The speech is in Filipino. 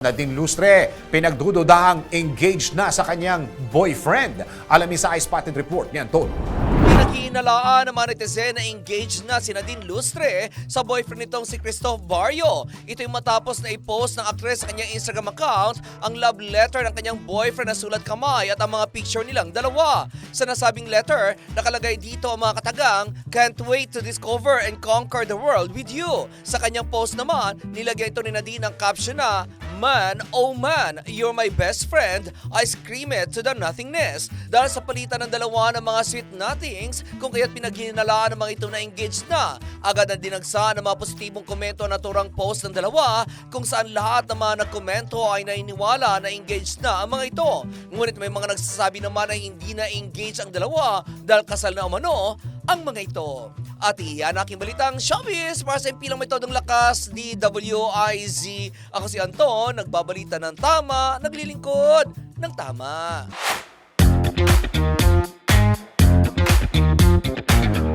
Nadine Lustre, pinagdududahang engaged na sa kanyang boyfriend. Alamin sa iSpotted Report niyan, Ton. Pinaghihinalaan ng mga netizen na engaged na si Nadine Lustre sa boyfriend nitong si Christoph Barrio. Ito yung matapos na i-post ng aktres sa kanyang Instagram account ang love letter ng kanyang boyfriend na sulat kamay at ang mga picture nilang dalawa. Sa nasabing letter, nakalagay dito ang mga katagang, Can't wait to discover and conquer the world with you. Sa kanyang post naman, nilagay ito ni Nadine ang caption na, Man, oh man, you're my best friend. I scream it to the nothingness. Dahil sa palitan ng dalawa ng mga sweet nothings, kung kaya't pinaghinalaan ng mga ito na engaged na. Agad na dinagsa ng mga positibong komento na turang post ng dalawa kung saan lahat ng mga nagkomento ay nainiwala na engaged na ang mga ito. Ngunit may mga nagsasabi naman na hindi na engaged ang dalawa dahil kasal na umano ang mga ito. At iyan aking balitang showbiz para sa impilang metodong lakas ni WIZ. Ako si Anton, nagbabalita ng tama, naglilingkod ng tama.